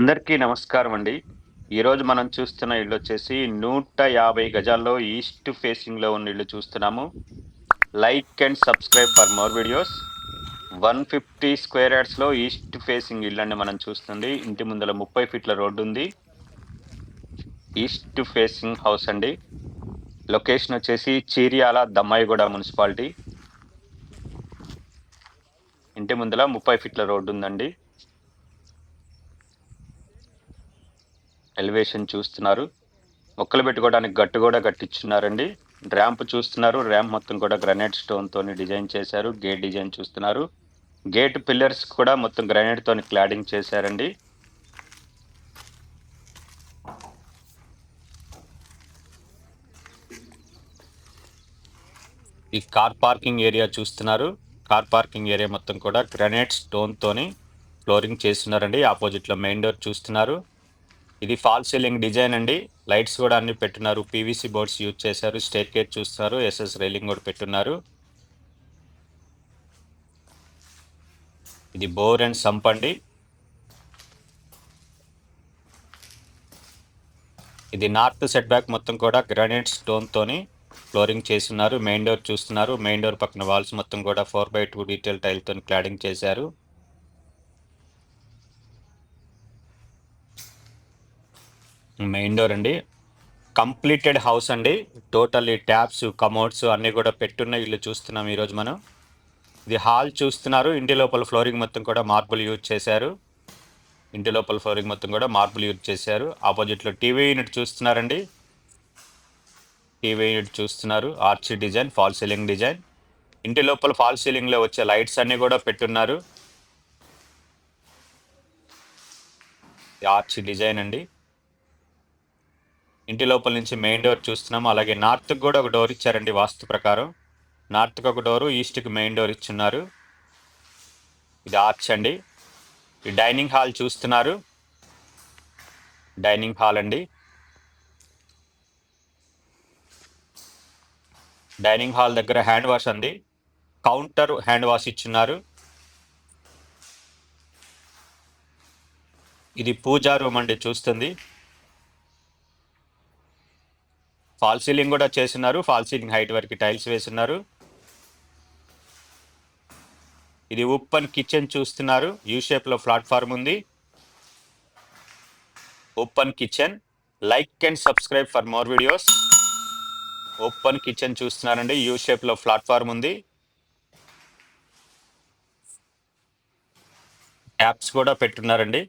అందరికీ నమస్కారం అండి. ఈరోజు మనం చూస్తున్న ఇల్లు వచ్చేసి నూట యాభై గజాల్లో ఈస్ట్ ఫేసింగ్లో ఉన్న ఇల్లు చూస్తున్నాము. Like and subscribe for more videos one fifty square యార్డ్స్లో east facing ఇల్లు అండి మనం చూస్తుంది. ఇంటి ముందర ముప్పై ఫీట్ల రోడ్డు ఉంది. ఈస్ట్ ఫేసింగ్ హౌస్ అండి. లొకేషన్ వచ్చేసి చీరియాల దమ్మాయిగూడ మున్సిపాలిటీ. ఇంటి ముందర ముప్పై ఫీట్ల రోడ్డు ఉందండి. ఎలివేషన్ చూస్తున్నారు. మొక్కలు పెట్టుకోవడానికి గట్టు కూడా కట్టించున్నారండి. ర్యాంప్ చూస్తున్నారు. ర్యాంప్ మొత్తం కూడా గ్రనైట్ స్టోన్ డిజైన్ చేశారు. గేట్ డిజైన్ చూస్తున్నారు. గేట్ పిల్లర్స్ కూడా మొత్తం గ్రనైట్తో తోని క్లాడింగ్ చేశారండి. ఈ కార్ పార్కింగ్ ఏరియా చూస్తున్నారు. కార్ పార్కింగ్ ఏరియా మొత్తం కూడా గ్రనైట్ స్టోన్ తోని ఫ్లోరింగ్ చేస్తున్నారండి. ఆపోజిట్లో మెయిన్ డోర్ చూస్తున్నారు. ఇది ఫాల్ సీలింగ్ డిజైన్ అండి. లైట్స్ కూడా అన్ని పెట్టున్నారు. పీవీసీ బోర్డ్స్ యూజ్ చేశారు. స్టేట్ గేట్ చూస్తున్నారు ఎస్ఎస్ రైలింగ్ కూడా పెట్టున్నారు. ఇది బోర్ అండ్ సంప్ అండి. ఇది నార్త్ సెట్ బ్యాక్ మొత్తం కూడా గ్రానైట్ స్టోన్ తోని ఫ్లోరింగ్ చేస్తున్నారు. మెయిన్ డోర్ చూస్తున్నారు. మెయిన్ డోర్ పక్కన వాల్స్ మొత్తం కూడా ఫోర్ బై టూ డీటెయిల్ టైల్తో క్లాడింగ్ చేశారు. మెయిన్ డోర్ అండి. కంప్లీటెడ్ హౌస్ అండి. టోటల్లీ ట్యాప్స్ కమోడ్స్ అన్నీ కూడా పెట్టున్న ఇల్లు చూస్తున్నాం ఈరోజు మనం. ఇది హాల్ చూస్తున్నారు. ఇంటి లోపల ఫ్లోరింగ్ మొత్తం కూడా మార్బుల్ యూజ్ చేశారు. ఇంటి లోపల ఫ్లోరింగ్ మొత్తం కూడా మార్బుల్ యూజ్ చేశారు. ఆపోజిట్లో టీవీ యూనిట్ చూస్తున్నారండి. టీవీ యూనిట్ చూస్తున్నారు. Arch design fall ceiling design. ఇంటి లోపల ఫాల్ సీలింగ్లో వచ్చే లైట్స్ అన్నీ కూడా పెట్టున్నారు. ఆర్చి డిజైన్ అండి. ఇంటి లోపల నుంచి మెయిన్ డోర్ చూస్తున్నాము. అలాగే నార్త్కి కూడా ఒక డోర్ ఇచ్చారండి వాస్తు ప్రకారం. నార్త్కి ఒక డోరు ఈస్ట్కి మెయిన్ డోర్ ఇచ్చున్నారు. ఇది ఆర్చ్ అండి. ఈ డైనింగ్ హాల్ చూస్తున్నారు. డైనింగ్ హాల్ అండి. డైనింగ్ హాల్ దగ్గర హ్యాండ్ వాష్ అండి. కౌంటర్ హ్యాండ్ వాష్ ఇచ్చున్నారు. ఇది పూజా రూమ్ అండి చూస్తుంది. ఫాల్ సీలింగ్ కూడా చేస్తున్నారు. ఫాల్ సీలింగ్ హైట్ వరకు టైల్స్ వేస్తున్నారు. ఇది ఓపెన్ కిచెన్ చూస్తున్నారు. యూ షేప్లో ప్లాట్ఫామ్ ఉంది. Open kitchen. Like and subscribe for more videos. Open kitchen చూస్తున్నారండి. యూ షేప్లో ప్లాట్ఫామ్ ఉంది. యాప్స్ కూడా పెట్టున్నారండి.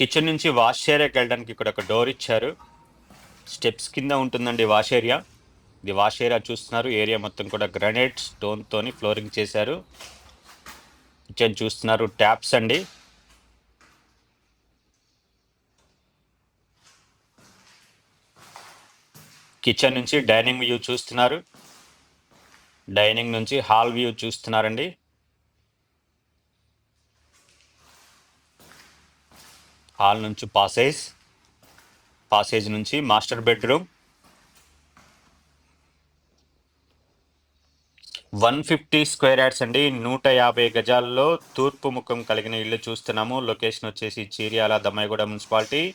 కిచెన్ నుంచి వాష్ ఏరియాకి వెళ్ళడానికి ఇక్కడ ఒక డోర్ ఇచ్చారు. స్టెప్స్ కింద ఉంటుందండి వాష్ ఏరియా. ఇది వాష్ ఏరియా చూస్తున్నారు. ఏరియా మొత్తం కూడా గ్రనైట్ స్టోన్తోని ఫ్లోరింగ్ చేశారు. కిచెన్ చూస్తున్నారు ట్యాప్స్ అండి. కిచెన్ నుంచి డైనింగ్ వ్యూ చూస్తున్నారు. డైనింగ్ నుంచి హాల్ వ్యూ చూస్తున్నారండి. హాల్ నుంచి పాసేజ్ పాసేజ్ నుంచి master bedroom. One fifty square yards అండి. నూట యాభై గజాల్లో తూర్పు ముఖం కలిగిన ఇల్లు చూస్తున్నాము. లొకేషన్ వచ్చేసి చీరియాల దమ్మాయిగూడ మున్సిపాలిటీ.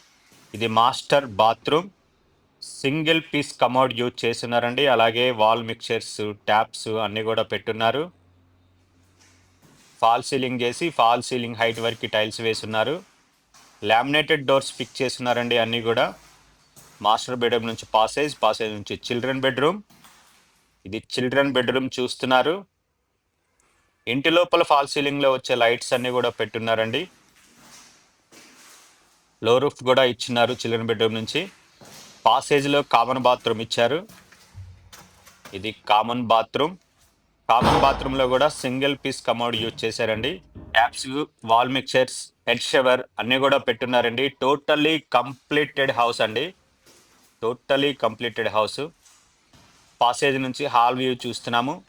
ఇది master bathroom. Single piece commode use చేస్తున్నారండి. అలాగే వాల్ మిక్చర్స్ ట్యాప్స్ అన్నీ కూడా పెట్టున్నారు. ఫాల్ సీలింగ్ చేసి ఫాల్ సీలింగ్ హైట్ వరకు టైల్స్ వేస్తున్నారు లామినేటెడ్ డోర్స్ పిక్ చేస్తున్నారండి అన్నీ కూడా. మాస్టర్ బెడ్రూమ్ నుంచి పాసేజ్ పాసేజ్ నుంచి చిల్డ్రన్ బెడ్రూమ్ ఇది చిల్డ్రన్ బెడ్రూమ్ చూస్తున్నారు. ఇంటి లోపల ఫాల్ సీలింగ్లో వచ్చే లైట్స్ అన్నీ కూడా పెట్టున్నారండి. లో రూఫ్ కూడా ఇచ్చినారు చిల్డ్రన్ బెడ్రూమ్ నుంచి. పాసేజ్లో కామన్ బాత్రూమ్ ఇచ్చారు. ఇది కామన్ బాత్రూమ్ కామన్ బాత్రూంలో కూడా సింగిల్ పీస్ కమోడ్ యూజ్ చేశారండి. Taps wall mixtures head shower అన్నీ కూడా పెట్టున్నారండి. టోటల్లీ కంప్లీటెడ్ హౌస్ అండి. టోటలీ కంప్లీటెడ్ హౌస్ పాసేజ్ నుంచి హాల్ వ్యూ చూస్తున్నాము.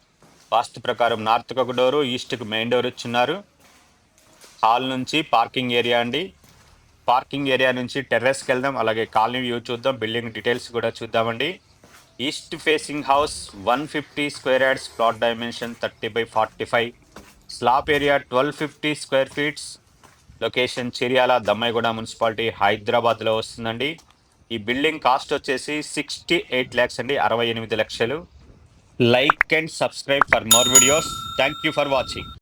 వాస్తు ప్రకారం నార్త్కి ఒక డోరు ఈస్ట్కి మెయిన్ డోర్ ఇచ్చున్నారు. హాల్ నుంచి పార్కింగ్ ఏరియా అండి. పార్కింగ్ ఏరియా నుంచి టెర్రస్కి వెళ్దాం అలాగే కాలనీ వ్యూ చూద్దాం బిల్డింగ్ డీటెయిల్స్ కూడా చూద్దామండి. East facing house one fifty square yards plot dimension thirty by forty five. Slab area twelve fifty square feets. Location Chiryala Dammaiguda municipality హైదరాబాద్లో వస్తుందండి. ఈ బిల్డింగ్ కాస్ట్ వచ్చేసి సిక్స్టీ ఎయిట్ ల్యాక్స్ అండి అరవై ఎనిమిది లక్షలు. Like and subscribe for more videos. Thank you for watching.